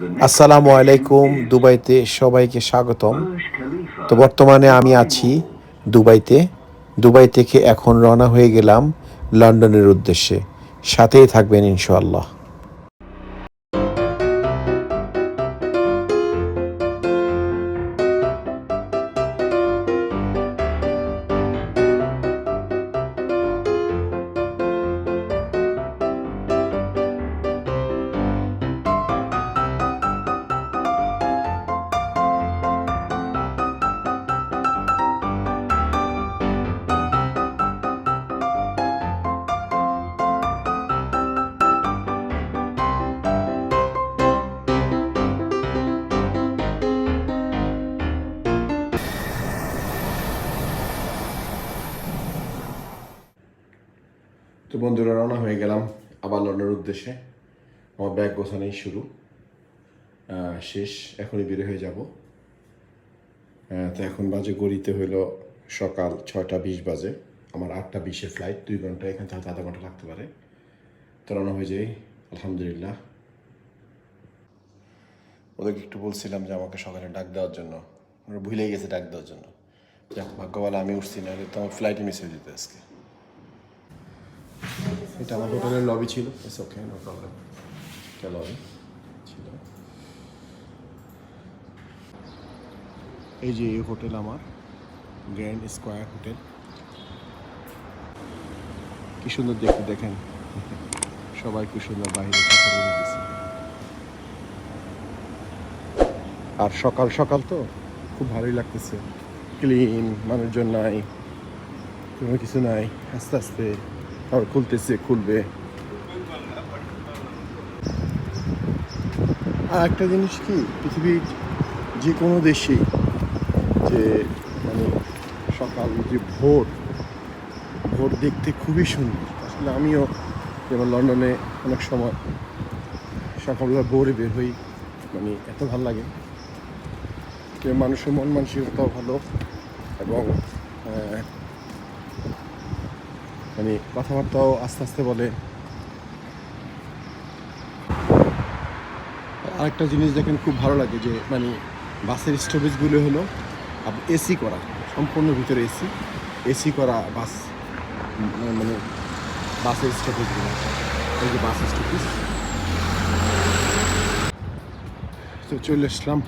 আসসালামু আলাইকুম, দুবাইতে সবাইকে স্বাগতম। তো বর্তমানে আমি আছি দুবাইতে। দুবাই থেকে এখন রওনা হয়ে গেলাম লন্ডনের উদ্দেশ্যে। সাথেই থাকবেন ইনশাআল্লাহ। বন্ধুরা, রওনা হয়ে গেলাম আবার লন্ডনের উদ্দেশ্যে। আমার ব্যাগ গোছানোই শুরু। শেষ, এখনই বের হয়ে যাব। তো এখন বাজে গড়িতে হইল সকাল ছয়টা বিশ বাজে। আমার আটটা বিশে ফ্লাইট দুই ঘণ্টা, এখান থেকে আধা ঘণ্টা লাগতে পারে। তো রওনা হয়ে যাই, আলহামদুলিল্লাহ। ওদেরকে একটু বলছিলাম যে আমাকে সকালে ডাক দেওয়ার জন্য। ওরা ভুলেই গেছে ডাক দেওয়ার জন্য। যাক ভাগ্যবালা আমি উঠছি না তো আমার ফ্লাইটে মিস হয়ে যেত আজকে। এটা আমার হোটেলের লবি ছিল। ইটস ওকে নো প্রবলেম এটা লবি ছিল। এই যে এই হোটেল আমার গ্র্যান্ড স্কোয়ার হোটেল কি সুন্দর দেখতে, দেখেন। সবাই কি সুন্দর বাইরে। আর সকাল সকাল তো খুব ভালোই লাগতেছে। ক্লিন মানুষজন নাই, কোনো কিছু নাই, আস্তে আস্তে। আবার খুলতেছে খুলবে আর একটা জিনিস কি, পৃথিবীর যে কোনো দেশেই যে মানে সকাল যে ভোর ভোর দেখতে খুবই সুন্দর। আসলে আমিও যেমন লন্ডনে অনেক সময় সকালবেলা ভোরে বের হই মানে এত ভালো লাগে। যে মানুষের মন মানসিকতাও ভালো এবং মানে কথাবার্তাও আস্তে আস্তে বলে। আরেকটা জিনিস দেখেন, খুব ভালো লাগে যে মানে বাসের স্টপেজগুলো হলো এসি করা, সম্পূর্ণ ভিতরে এসি এসি করা বাস মানে বাসের স্টপেজগুলো, এই যে বাস স্টপেজ। তো চলে আসলাম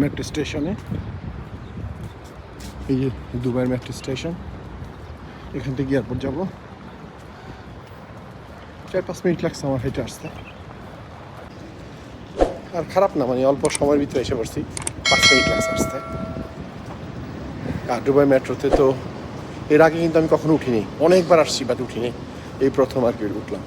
মেট্রো স্টেশনে এই যে দুবাইয়ের মেট্রো স্টেশন এখান থেকে এয়ারপোর্ট যাব। চার পাঁচ মিনিট লাগছে আমার হেঁটে আসতে। আর খারাপ না মানে অল্প সময়ের ভিতরে এসে পড়ছি। পাঁচ মিনিট লাগছে আসতে। আর দুবাই মেট্রোতে তো এর আগে কিন্তু আমি কখনো উঠিনি। অনেকবার আসছি বাট উঠিনি। এই প্রথম আর কি উঠলাম।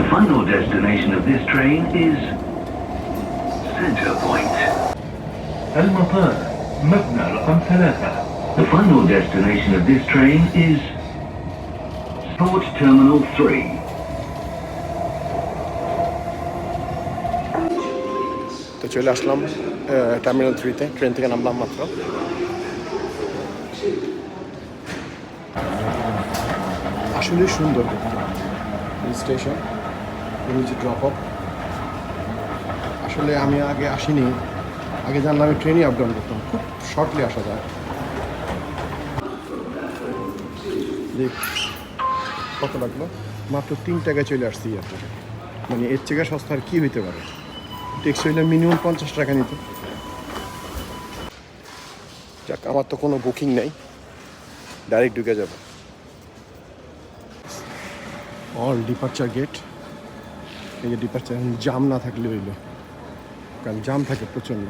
The final destination of this train is Center Point. المطار مبنى رقم ثلاثة The final destination of this train is Port Terminal 3. তো চলে আসলাম টার্মিনাল থ্রিতে ট্রেন থেকে নামলাম মাত্র আসলে সুন্দর স্টেশন নিচে ড্রপ অফ আসলে আমি আগে আসিনি। আগে জানলাম আমি ট্রেনই আপ ডাউন করতাম। খুব শর্টলি আসা যায়। কত লাগল? মাত্র তিন টাকায় চলে আসছি এয়ারপোর্টে মানে এর থেকে সস্তা আর কী হইতে পারে? ট্যাক্সি হইলে মিনিমাম পঞ্চাশ টাকা নিত। যাক, আমার তো কোনো বুকিং নেই। ডাইরেক্ট ঢুকে যাবে। অল ডিপার্চার গেট এই যে ডিপার্চার জাম না থাকলে হইল। কারণ জাম থাকে প্রচণ্ড।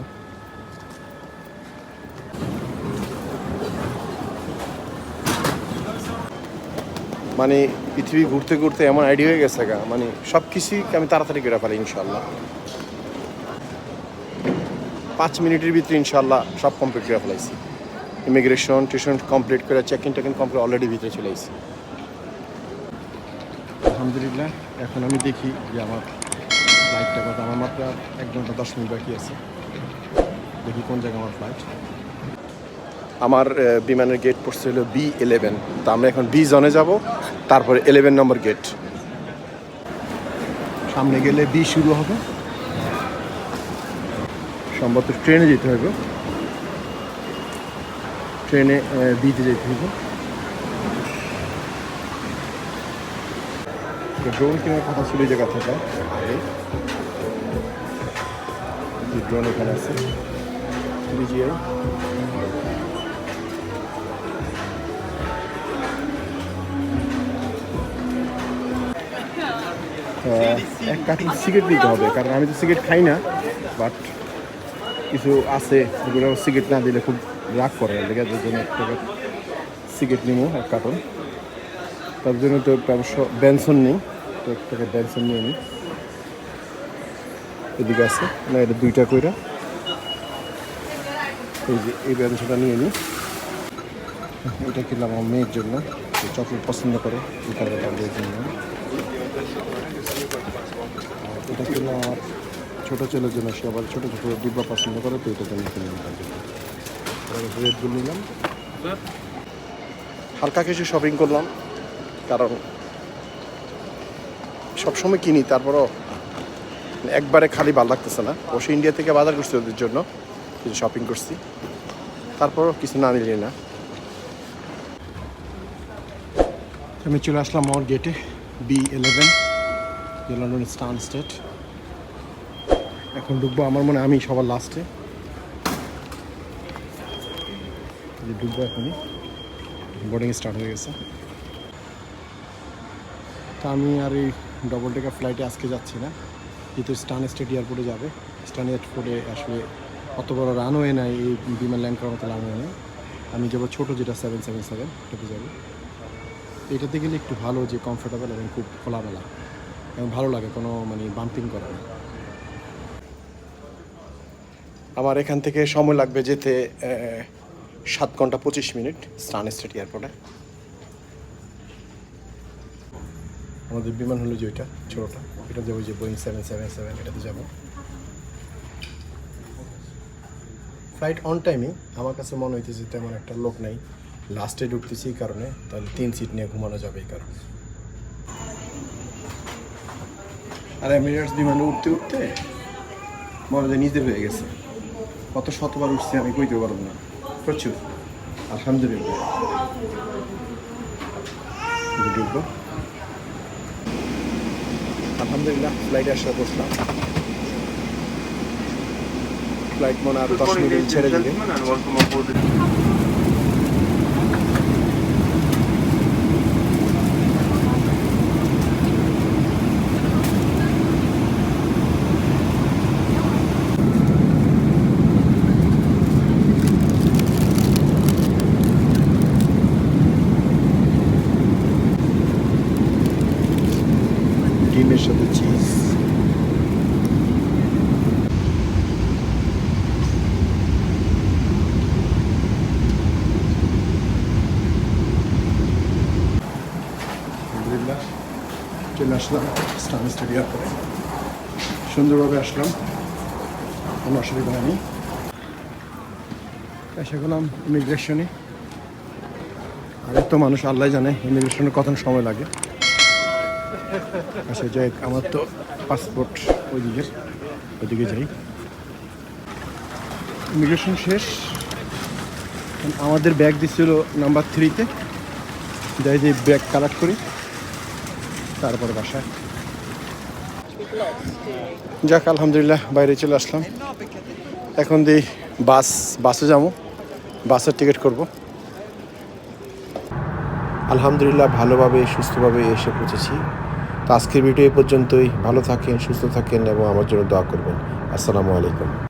মানে পৃথিবী ঘুরতে ঘুরতে এমন আইডিয়া হয়ে গেছে গা মানে সব কিছুই আমি তাড়াতাড়ি করে পারি ইনশাল্লাহ পাঁচ মিনিটের ভিতরে ইনশাল্লাহ সব কমপ্লিট করে ফেলাইছি। ইমিগ্রেশন টিউশন কমপ্লিট করে check in taking complete already ভিতরে চলে আসছি আলহামদুলিল্লাহ এখন আমি দেখি যে আমার ফ্লাইটটা কথা আমার মাত্র এক ঘণ্টা দশ মিনিট বাকি আছে। দেখি কোন জায়গায় আমার ফ্লাইট আমার বিমানের গেট পড়ছে হলো বি ইলেভেন তো আমরা এখন বি জনে যাব তারপরে ইলেভেন নম্বর গেট সামনে গেলে বি শুরু হবে। সম্ভবত ট্রেনে যেতে হবে। ট্রেনে বিতে যেতে হবে। ড্রোন কেনার কথা ছিল জায়গা থেকে। ড্রোন এখানে আছে ডিজিআই এক কার্টুন সিগারেট দিতে হবে, কারণ আমি তো সিগারেট খাই না বাট কিছু আছে যেগুলো সিগারেট না দিলে খুব রাগ করে একটা সিগারেট নিবো এক কার্টুন। তার জন্য তো অবশ্য বেনসন নেই। তো বেনসন নিয়ে নিই এদিকে আছে, না, এটা দুইটা কইরা। এই যে, এই বেনসনটা নিয়ে নিই এটা কিনলাম আমার মেয়ের জন্য চকলেট পছন্দ করে, এই কারণে তাদের জন্য এটা কিনলাম আমার ছোটো ছেলের জন্য, সে আবার ছোটো ছোটো ডিব্বা পছন্দ করে, তো এটা জন্য কিনলাম নিলাম। হালকা কিছু শপিং করলাম, কারণ সবসময় কিনি, তারপরও একবারে খালি ভালো লাগতেছে না। অবশ্য ইন্ডিয়া থেকে বাজার করছি ওদের জন্য, কিছু শপিং করছি। তারপরও কিছু না নিলি না। আমি চলে আসলাম আমার গেটে বি ইলেভেন লন্ডন স্টান স্টেট এখন ডুববো আমার মনে আমি সবার লাস্টে ঢুকবো এখনই। বোর্ডিং স্টার্ট হয়ে গেছে। তা আমি আর এই ডবল টেকার ফ্লাইটে আজকে যাচ্ছি না। যেহেতু স্টান স্টেট এয়ারপোর্টে যাবে। স্টান এয়ারপোর্টে আসলে অত বড় রানওয়ে নাই, এই বিমান ল্যান্ড করার মতো রানওয়ে নেই। আমি যাব ছোটো যেটা সেভেন সেভেন সেভেন এটাতে যাব। এটাতে গেলে একটু ভালো যে কমফোর্টেবল এবং খুব খোলামেলা। এবং ভালো লাগে, কোনো মানে বাম্পিং করে না। আমার এখান থেকে সময় লাগবে যেতে সাত ঘণ্টা পঁচিশ মিনিট স্টান স্টেট এয়ারপোর্টে আমাদের বিমান হলো যে ওইটা ছোটোটা। এটা যাব যে বোয়িং সেভেন সেভেন সেভেন এটাতে যাব। ফ্লাইট অন টাইমে আমার কাছে মনে হইতেছে তেমন একটা লোক নাই। লাস্টে ঢুকতেছি এই কারণে তাহলে তিন সিট নিয়ে ঘুমানো যাবে এই কারণে। আর এমিরেটস বিমানে উঠতে উঠতে মনে হয় নিজে হয়ে গেছে। কত শতবার উঠছি আমি কইতে পারব না। প্রচুর। আলহামদুলিল্লাহ। ঢুকবো। আলহামদুলিল্লাহ ফ্লাইটে আসা বসলাম ফ্লাইট মনে হয় দশ মিনিট ছেড়ে দিবে। ডিমের সাথে চিজ চলে আসলাম স্টান স্টেডিয়াম করে সুন্দরভাবে আসলাম কোনো অসুবিধা হয়নি এসে গেলাম ইমিগ্রেশনে আর এত মানুষ আল্লাহ জানে ইমিগ্রেশনে কত সময় লাগে আচ্ছা যাই আমার তো পাসপোর্ট ওইদিকে ওইদিকে যাই। ইমিগ্রেশন শেষ। আমাদের ব্যাগ দিচ্ছিল নাম্বার থ্রিতে যাই যে ব্যাগ কালেক্ট করি। তারপরে বাসায়। যাক, আলহামদুলিল্লাহ, বাইরে চলে আসলাম। এখন দিই বাস, বাসে যাব। বাসের টিকিট করব। আলহামদুলিল্লাহ, ভালোভাবে, সুস্থভাবে এসে পৌঁছেছি। আজকের ভিডিও এ পর্যন্তই। ভালো থাকেন, সুস্থ থাকেন এবং আমার জন্য দোয়া করবেন। আসসালামু আলাইকুম।